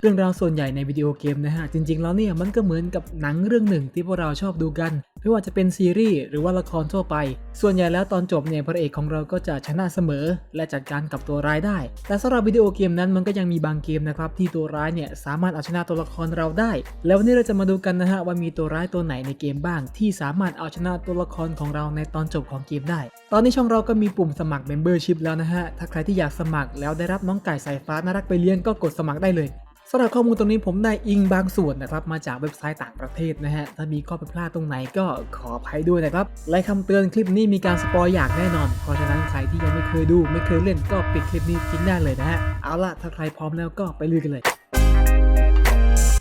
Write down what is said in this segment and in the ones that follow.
เรื่องราวส่วนใหญ่ในวิดีโอเกมนะฮะ จริง ๆ แล้วเนี่ยมันก็เหมือนกับหนังเรื่องหนึ่งที่พวกเราชอบดูกันไม่ว่าจะเป็นซีรีส์หรือว่าละครทั่วไป ส่วนใหญ่แล้วตอนจบเนี่ยพระเอกของเราก็จะชนะเสมอ และจัดการกับตัวร้ายได้ แต่สำหรับวิดีโอเกมนั้นมันก็ยังมีบางเกมนะครับที่ตัวร้ายเนี่ยสามารถเอาชนะตัวละครเราได้ แล้ววันนี้เราจะมาดูกันนะฮะว่ามีตัวร้ายตัวไหนในเกมบ้าง ที่สามารถเอาชนะตัวละครของเราในตอนจบของเกมได้ ตอนนี้ช่องเราก็มีปุ่มสมัคร Membership แล้วนะฮะ ถ้าใครที่อยากสมัครแล้วได้รับน้องไก่สายฟ้าน่ารักไปเลี้ยงก็กดสมัครได้เลย สำหรับข้อมูลตรงนี้ผมได้อิงบางส่วนนะครับ มาจากเว็บไซต์ต่างประเทศนะฮะ ถ้ามีข้อผิดพลาดตรงไหนก็ขออภัยด้วยนะครับ และคำเตือนคลิปนี้มีการสปอยอย่างแน่นอน เพราะฉะนั้นใครที่ยังไม่เคยดูไม่เคยเล่นก็ปิดคลิปนี้ทิ้งได้เลยนะฮะ เอาล่ะ ถ้าใครพร้อมแล้วก็ไปลุยกันเลย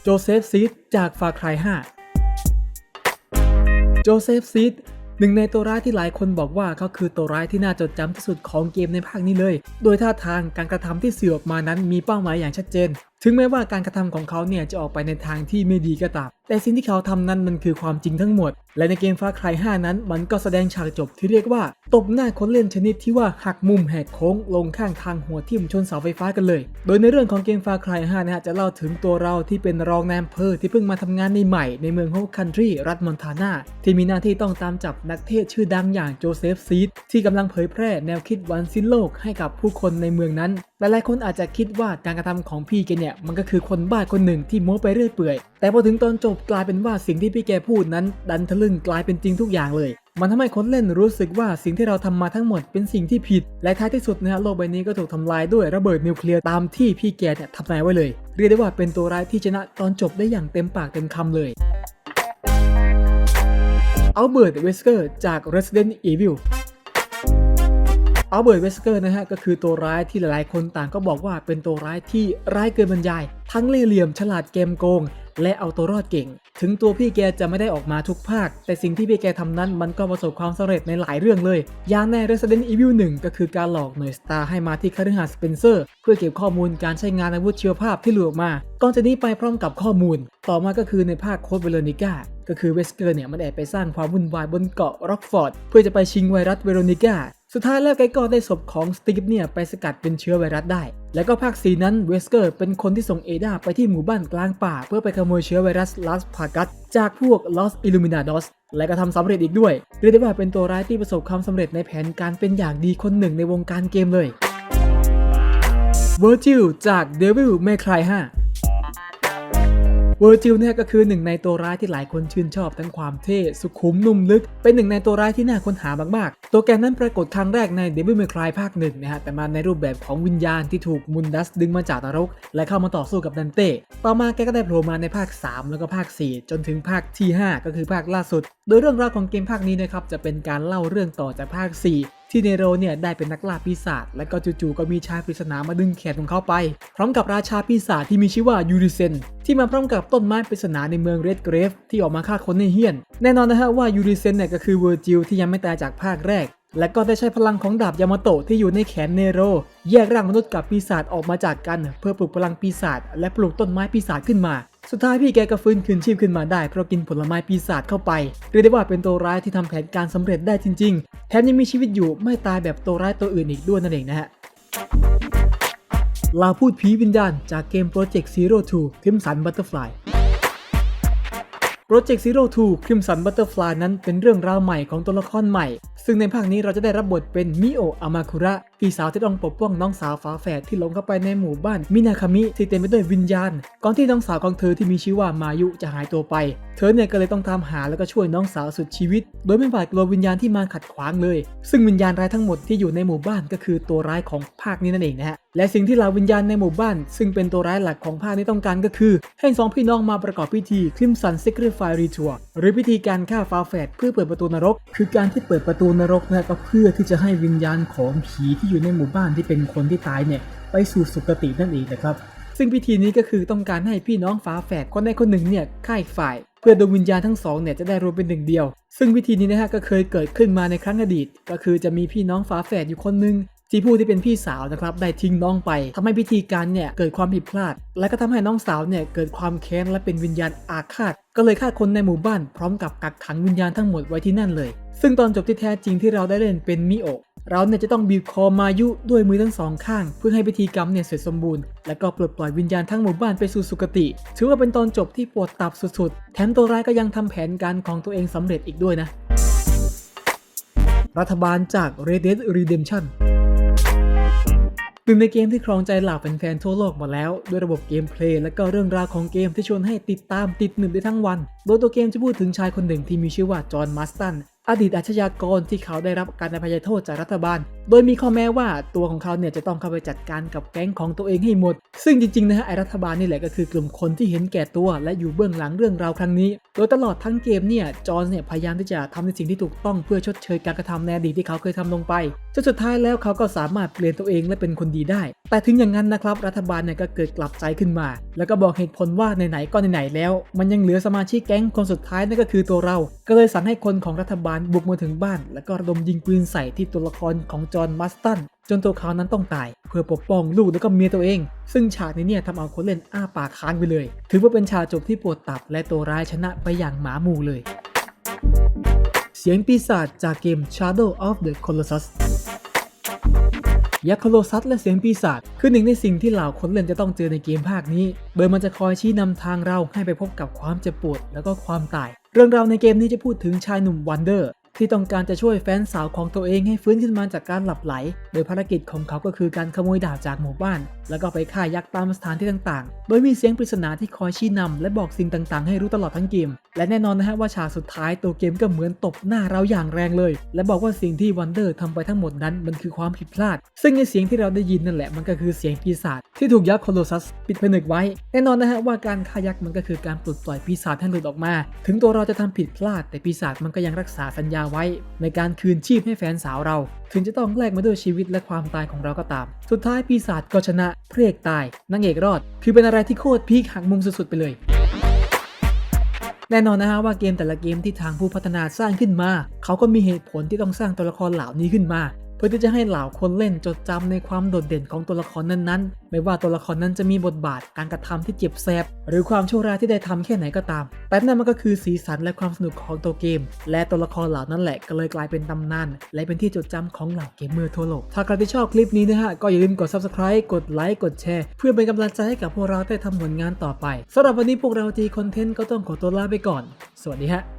โจเซฟซีดจากฟาคราย5โจเซฟซีดหนึ่งในตัวร้ายที่หลายคนบอกว่าเขาคือตัวร้ายที่น่าจดจำที่สุดของเกมในภาคนี้เลย โดยท่าทางการกระทำที่สื่อออกมานั้นมีเป้าหมายอย่างชัดเจน ถึงแม้ว่าการกระทำของเขาเนี่ยจะออกไปในทางที่ไม่ดีก็ตาม แต่สิ่งที่เขาทำนั้นมันคือความจริงทั้งหมด และในเกมฟ้าใคร5นั้น มันก็แสดงฉากจบที่เรียกว่า ตบหน้าคนเล่นชนิดที่ว่าหักมุมแหกโค้งลงข้างทางหัวทิ่มชนเสาไฟฟ้ากันเลย โดยในเรื่องของเกมฟ้าใคร5นะฮะจะเล่าถึงตัวเราที่เป็นรองนายอำเภอที่เพิ่งมาทำงานในใหม่ในเมืองโฮคันทรีรัฐมอนทานาที่มีหน้าที่ต้องตามจับนักเทศชื่อดังอย่างโจเซฟซีดที่กำลังเผยแพร่แนวคิดวันสิ้นโลกให้กับผู้คนในเมืองนั้นหลายๆคนอาจจะคิดว่าการกระทำของพี่แกเนี่ยมันก็คือคนบ้าคนหนึ่งที่โม้ไปเรื่อยเปื่อย แต่พอถึงตอนจบกลายเป็นว่าสิ่งที่พี่แกพูดนั้น ดันทะลึ่งกลายเป็นจริงทุกอย่างเลย มันทำให้คนเล่นรู้สึกว่าสิ่งที่เราทำมาทั้งหมดเป็นสิ่งที่ผิด และท้ายที่สุดนะฮะโลกใบนี้ก็ถูกทำลายด้วยระเบิดนิวเคลียร์ตามที่พี่แกเนี่ยทำนายไว้เลย เรียกได้ว่าเป็นตัวร้ายที่ชนะตอนจบได้อย่างเต็มปากเต็มคำเลยอัลเบิร์ต เวสเกอร์ จาก Resident Evil อัลเบิร์ตเวสเกอร์นะฮะก็คือตัวร้ายที่หลายๆ คนต่างก็บอกว่าเป็นตัวร้ายที่ร้ายเกินบรรยาย ทั้งเล่ห์เหลี่ยมฉลาดเกมโกง และเอาตัวรอดเก่ง ถึงตัวพี่แกจะไม่ได้ออกมาทุกภาค แต่สิ่งที่พี่แกทำนั้นมันก็ประสบความสำเร็จในหลายเรื่องเลยอย่างใน Resident Evil 1 ก็คือการหลอกหน่วยสตาร์ให้มาที่คฤหาสน์สเปนเซอร์ เพื่อเก็บข้อมูลการใช้งานอาวุธเชื้อภาพที่หลุดออกมาก่อนจะนี้ไปพร้อมกับข้อมูล ต่อมาก็คือในภาคโคดเวโรนิก้าก็คือเวสเกอร์เนี่ยมันแอบไปสร้างความวุ่นวายบนเกาะร็อกฟอร์ดเพื่อจะไปชิงไวรัสเวโรนิก้า สุดท้ายแล้วแกก็ได้ศพของสตีฟเนี่ยไปสกัดเป็นเชื้อไวรัสได้ แล้วก็ภาคสีนั้นเวสเกอร์เป็นคนที่ส่งเอดาไปที่หมู่บ้านกลางป่า เพื่อไปขโมยเชื้อไวรัสลัสพากัสจากพวกลอสอิลูมินาดอสและก็ทำสำเร็จอีกด้วย เรียกได้ว่าเป็นตัวร้ายที่ประสบความสำเร็จในแผนการเป็นอย่างดีคนหนึ่งในวงการเกมเลยเวอร์จิลจาก Devil May Cry 5 เวอร์จิลเนี่ยก็คือหนึ่งในตัวร้ายที่หลายคนชื่นชอบทั้งความเท่ สุขุมนุ่มลึก เป็นหนึ่งในตัวร้ายที่น่าค้นหามากๆ ตัวแกนั้นปรากฏครั้งแรกใน Devil May Cry ภาคหนึ่งนะฮะแต่มาในรูปแบบของวิญญาณที่ถูกมุนดัสดึงมาจากนรก และเข้ามาต่อสู้กับดันเต้ต่อมาแกก็ได้โผล่มาในภาค 3 แล้วก็ภาค 4 จนถึงภาคที่ 5 ก็คือภาคล่าสุด โดยเรื่องราวของเกมภาคนี้นะครับจะเป็นการเล่าเรื่องต่อจากภาค 4 ที่เนโรเนี่ยได้เป็นนักล่าปีศาจและก็จู่ๆก็มีชายปริศนามาดึงแขนของเขาไป พร้อมกับราชาปีศาจที่มีชื่อว่ายูริเซนที่มาพร้อมกับต้นไม้ปริศนาในเมืองเรดเกรฟที่ออกมาฆ่าคนในเฮียน แน่นอนนะฮะว่ายูริเซนเนี่ยก็คือเวอร์จิลที่ยังไม่ตายจากภาคแรก และก็ได้ใช้พลังของดาบยามาโตะที่อยู่ในแขนเนโรแยกร่างมนุษย์กับปีศาจออกมาจากกัน เพื่อปลุกพลังปีศาจและปลูกต้นไม้ปีศาจขึ้นมา สุดท้ายพี่แกก็ฟื้นคืนชีพขึ้นมาได้เพราะกินผลไม้ปีศาจเข้าไปเรียกได้ว่าเป็นตัวร้ายที่ทำแผนการสำเร็จได้จริงๆ แถมยังมีชีวิตอยู่ไม่ตายแบบตัวร้ายตัวอื่นอีกด้วยนั่นเองนะฮะลาพูดผีวิญญาณจากเกม Project Zero 2 Crimson Butterfly Project Zero 2 Crimson Butterfly นั้นเป็นเรื่องราวใหม่ของตัวละครใหม่ ซึ่งในภาคนี้เราจะได้รับบทเป็นมิโอะอามาคุระพี่สาวที่ต้องปกป้องน้องสาวฝาแฝดที่หลงเข้าไปในหมู่บ้านมินาคามิที่เต็มไปด้วยวิญญาณ ก่อนที่น้องสาวของเธอที่มีชื่อว่ามายุจะหายตัวไป เธอเนี่ยก็เลยต้องตามหาแล้วก็ช่วยน้องสาวสุดชีวิต โดยไม่หวาดกลัววิญญาณที่มาขัดขวางเลย ซึ่งวิญญาณร้ายทั้งหมดที่อยู่ในหมู่บ้านก็คือตัวร้ายของภาคนี้นั่นเองนะฮะและสิ่งที่เหล่าวิญญาณในหมู่บ้าน ซึ่งเป็นตัวร้ายหลักของภาคนี้ต้องการก็คือ ให้สองพี่น้องมาประกอบพิธี Crimson Sacrifice Ritual หรือพิธีการฆ่าฟ้าแฝดเพื่อเปิดประตูนรก คือการที่เปิดประตูนรกนะก็เพื่อที่จะให้วิญญาณของผีที่อยู่ในหมู่บ้านที่เป็นคนที่ตายเนี่ยไปสู่สุคตินั่นเองนะครับ ซึ่งพิธีนี้ก็คือต้องการให้พี่น้องฝาแฝดคนใดคนหนึ่งเนี่ยฆ่าอีกฝ่าย เพื่อดวงวิญญาณทั้งสองเนี่ยจะได้รวมเป็นหนึ่งเดียว ซึ่งวิธีนี้นะฮะก็เคยเกิดขึ้นมาในครั้งอดีต ก็คือจะมีพี่น้องฝาแฝดอยู่คนหนึ่งที่ผู้ที่เป็นพี่สาวนะครับได้ทิ้งน้องไปทำให้พิธีการเนี่ยเกิดความผิดพลาด และก็ทำให้น้องสาวเนี่ยเกิดความแค้นและเป็นวิญญาณอาฆาต ก็เลยฆ่าคนในหมู่บ้านพร้อมกับกักขังวิญญาณทั้งหมดไว้ที่นั่นเลย ซึ่งตอนจบที่แท้จริงที่เราได้เล่นเป็นมิโอะ เราเนี่ยจะต้องบีบคอมายุด้วยมือทั้งสองข้าง เพื่อให้พิธีกรรมเนี่ยเสร็จสมบูรณ์ แล้วก็ปลดปล่อยวิญญาณทั้งหมู่บ้านไปสู่สุคติ ถือว่าเป็นตอนจบที่ปวดตับสุดๆ แถมตัวร้ายก็ยังทำแผนการของตัวเองสำเร็จอีกด้วยนะ รัฐบาลจาก Red Dead Redemption หนึ่งในเกมที่ครองใจเหล่าแฟนๆทั่วโลกมาแล้ว ด้วยระบบเกมเพลย์และก็เรื่องราวของเกมที่ชวนให้ติดตามติดหนึบได้ทั้งวัน โดยตัวเกมจะพูดถึงชายคนหนึ่งที่มีชื่อว่าจอห์นมัสตัน อดีตอาชญากรที่เขาได้รับการอภัยโทษจากรัฐบาล โดยมีข้อแม้ว่าตัวของเขาเนี่ยจะต้องเข้าไปจัดการกับแก๊งของตัวเองให้หมด ซึ่งจริงๆนะฮะไอรัฐบาลนี่แหละก็คือกลุ่มคนที่เห็นแก่ตัว และอยู่เบื้องหลังเรื่องราวครั้งนี้ โดยตลอดทั้งเกมเนี่ยจอห์นเนี่ยพยายามที่จะทำในสิ่งที่ถูกต้องเพื่อชดเชยการกระทำในอดีตที่เขาเคยทำลงไปจนสุดท้ายแล้วเขาก็สามารถเปลี่ยนตัวเองและเป็นคนดีได้ แต่ถึงอย่างนั้นนะครับรัฐบาลเนี่ยก็เกิดกลับใจขึ้นมา แล้วก็บอกเหตุผลว่าไหนๆก็ไหนๆแล้ว มันยังเหลือสมาชิกแก๊งคนสุดท้ายนั่นก็คือตัวเรา ก็เลยสั่งให้คนของรัฐบาลบุกมาถึงบ้าน แล้วก็ระดมยิงปืนใส่ที่ตัวละครของจอห์นมัสตันจนตัวเขานั้นต้องตาย เพื่อปกป้องลูกแล้วก็เมียตัวเอง ซึ่งฉากนี้เนี่ยทำเอาคนเล่นอ้าปากค้างไปเลย ถือว่าเป็นฉากจบที่ปวดตับและตัวร้ายชนะไปอย่างหมาหมู่เลย เสียงปีศาจจากเกม Shadow of the Colossus ยักษ์โคโลซัสและเสียงปีศาจคือหนึ่งในสิ่งที่เหล่าคนเล่นจะต้องเจอในเกมภาคนี้ โดยมันจะคอยชี้นำทางเราให้ไปพบกับความเจ็บปวด แล้วก็ความตาย เรื่องราวในเกมนี้จะพูดถึงชายหนุ่มวันเดอร์ ที่ต้องการจะช่วยแฟนสาวของตัวเองให้ฟื้นขึ้นมาจากการหลับไหล โดยภารกิจของเขาก็คือการขโมยดาบจากหมู่บ้าน แล้วก็ไปฆ่ายักษ์ตามสถานที่ต่างๆ โดยมีเสียงปริศนาที่คอยชี้นำและบอกสิ่งต่างๆ ให้รู้ตลอดทั้งเกม และแน่นอนนะฮะว่าฉากสุดท้ายตัวเกมก็เหมือนตบหน้าเราอย่างแรงเลย และบอกว่าสิ่งที่วันเดอร์ทำไปทั้งหมดนั้นมันคือความผิดพลาด ซึ่งในเสียงที่เราได้ยินนั่นแหละมันก็คือเสียงปีศาจที่ถูกยักษ์โคโลซัสปิดผนึกไว้ แน่นอนนะฮะว่าการฆ่ายักษ์มันก็คือการปลดปล่อยปีศาจให้หลุดออกมา ถึงตัวเราจะทำผิดพลาด แต่ปีศาจมันก็ยังรักษาสัญญาไว้ ในการคืนชีพให้แฟนสาวเรา ถึงจะต้องแลกมาด้วยชีวิตและความตายของเราก็ตาม สุดท้ายปีศาจก็ชนะพระเอกตายนางเอกรอด คือเป็นอะไรที่โคตรพีคหักมุมสุดๆไปเลย แน่นอนนะฮะว่าเกมแต่ละเกมที่ทางผู้พัฒนาสร้างขึ้นมา เขาก็มีเหตุผลที่ต้องสร้างตัวละครเหล่านี้ขึ้นมา เพื่อที่จะให้เหล่าคนเล่นจดจำในความโดดเด่นของตัวละครนั้นๆ ไม่ว่าตัวละครนั้นจะมีบทบาทการกระทำที่เจ็บแสบหรือความชั่วร้ายที่ได้ทำแค่ไหนก็ตาม แต่นั่นมันก็คือสีสันและความสนุกของตัวเกม และตัวละครเหล่านั้นแหละก็เลยกลายเป็นตำนาน และเป็นที่จดจำของเหล่าเกมเมอร์ทั่วโลก ถ้าใครที่ชอบคลิปนี้นะฮะก็อย่าลืมกด subscribe กดไลค์กดแชร์ เพื่อเป็นกำลังใจให้กับพวกเราได้ทำผลงานต่อไปสำหรับวันนี้พวกเราทีคอนเทนต์ก็ต้องขอตัวลาไปก่อน สวัสดีฮะ